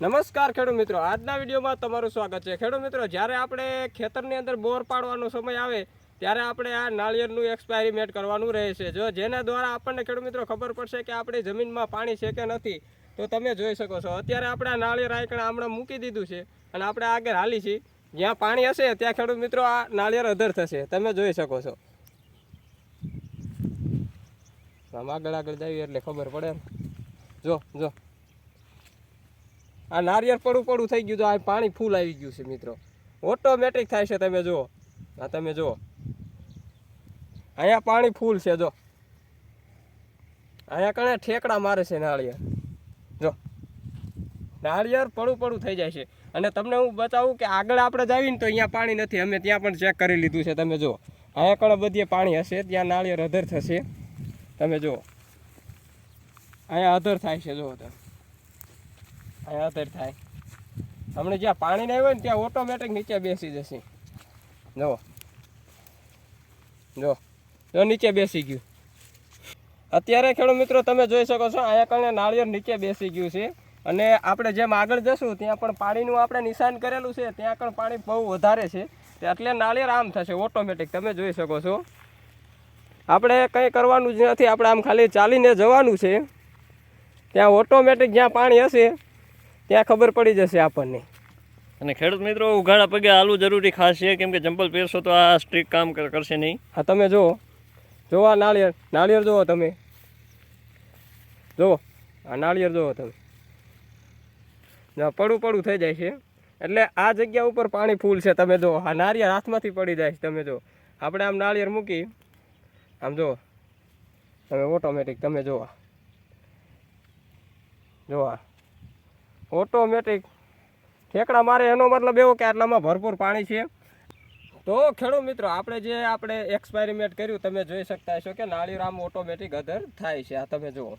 નમસ્કાર ખેડૂત મિત્રો. આજના વિડીયોમાં તમારું સ્વાગત છે. ખેડૂત મિત્રો, જ્યારે આપણે ખેતરની અંદર બોર પાડવાનો સમય આવે, ત્યારે આપણે આ નાળિયેરનું એક્સપાયરીમેન્ટ કરવાનું રહેશે. જો જેના દ્વારા આપણને ખેડૂત મિત્રો ખબર પડશે કે આપણી જમીનમાં પાણી છે કે નથી, તો તમે જોઈ શકો છો. અત્યારે આપણે આ નાળિયેર આંકડા હમણાં મૂકી દીધું છે અને આપણે આગળ હાલી છીએ. જ્યાં પાણી હશે, ત્યાં ખેડૂત મિત્રો આ નાળિયેર અધર થશે. તમે જોઈ શકો છો. આમ આગળ આગળ જઈએ એટલે ખબર પડે ને. જો જો. આ નારિયેળ પડું પડું થઈ ગયું તો આ પાણી ફૂલ આવી ગયું છે મિત્રો. ઓટોમેટિક થાય છે તમે જુઓ. આ તમે જુઓ. અહીંયા પાણી ફૂલ છે, જો. અહીંયા કણે ઠેકડા મારે છે નાળિયેર. જો. નાળિયેર પડું પડું થઈ જાય છે. અને તમને હું બતાવું કે આગળ આપણે જાવીએ ને તો અહીંયા પાણી નથી. અમે ત્યાં પણ ચેક કરી લીધું છે, તમે જુઓ. અહીંયા કણે બધી પાણી હશે, ત્યાં નાળિયેર અધર થશે. તમે જુઓ. અહીંયા અધર થાય છે, જુઓ તમે. અહીંયા અધર થાય. હમણાં જ્યાં પાણી નહીં હોય ને ત્યાં ઓટોમેટિક નીચે બેસી જશે. જો. જો. જો નીચે બેસી ગયું. અત્યારે ખેડૂત મિત્રો તમે જોઈ શકો છો, અહીંયા કણે નાળિયેર નીચે બેસી ગયું છે. અને આપણે જેમ આગળ જશું, ત્યાં પણ પાણીનું આપણે નિશાન કરેલું છે, ત્યાં પણ પાણી બહુ વધારે છે. એટલે નાળિયેર આમ થશે ઓટોમેટિક તમે જોઈ શકો છો. આપણે કંઈ કરવાનું જ નથી, આપણે આમ ખાલી ચાલીને જવાનું છે. ત્યાં ઓટોમેટિક જ્યાં પાણી હશે ત્યાં ખબર પડી જશે આપણને. અને ખેડૂત મિત્રો ઉઘાડા પગે આલુ જરૂરી ખાસ છે કેમ કે ચંપલ પહેરશો તો આ સ્ટ્રીક કામ કર- કરશે નહીં. હા તમે જુઓ. જુઓ આ નાળિયેર નાળિયેર જુઓ તમે. જુઓ આ નાળિયેર જુઓ તમે. પડું પડું થઈ જાય છે. એટલે આ જગ્યા ઉપર પાણી ફૂલ છે તમે જુઓ. આ નાળિયેર હાથમાંથી પડી જાય છે તમે જુઓ. આપણે આમ નાળિયેર મૂકી આમ જુઓ. તમે ઓટોમેટિક તમે જુઓ. જુઓ આ. ઓટોમેટિક ઠેકડા મારે એનો મતલબ એવો કે આટલામાં ભરપૂર પાણી છે. તો ખેડૂત મિત્રો, આપણે જે આપણે એક્સપેરિમેન્ટ કર્યું, તમે જોઈ શકતા હશો કે નાળિયેર આમ ઓટોમેટિક અધર થાય છે. આ તમે જુઓ.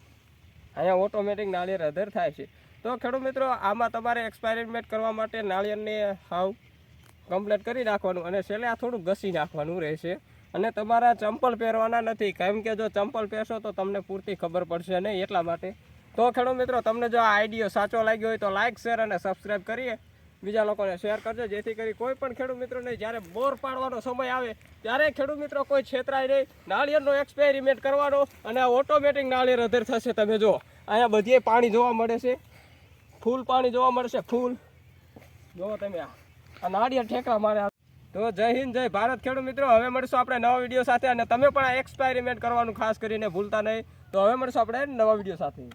અહીંયા ઓટોમેટિક નાળિયેર અધર થાય છે. તો ખેડૂત મિત્રો, આમાં તમારે એક્સપેરિમેન્ટ કરવા માટે નાળિયેરને હાવ કમ્પ્લીટ કરી નાખવાનું અને છેલ્લે આ થોડું ઘસી નાખવાનું રહેશે. અને તમારા ચંપલ પહેરવાના નથી. કેમ કે જો ચંપલ પહેરશો તો તમને પૂરતી ખબર પડશે નહીં એટલા માટે. તો ખેડૂત મિત્રો, તમને જો આ આઈડિયો સાચો લાગ્યો હોય તો લાઇક શેર અને સબસ્ક્રાઈબ કરીએ. બીજા લોકોને શેર કરજો, જેથી કરી કોઈ પણ ખેડૂત મિત્રોને જ્યારે બોર પાડવાનો સમય આવે, ત્યારે ખેડૂત મિત્રો કોઈ છેતરાય નહીં. નાળિયેરનો એક્સપેરિમેન્ટ કરવાનો અને ઓટોમેટિક નાળિયેર અધર થશે. તમે જો અહીંયા બધી પાણી જોવા મળે છે. ફૂલ પાણી જોવા મળશે ફૂલ. જોવો તમે આ નાળિયેર ઠેકડા મારે તો જય હિન્દ, જય ભારત ખેડૂત મિત્રો. હવે મળીશું આપણે નવા વીડિયો સાથે. અને તમે પણ આ એક્સપેરિમેન્ટ કરવાનું ખાસ કરીને ભૂલતા નહીં. તો હવે મળીશું આપણે નવા વીડિયો સાથે.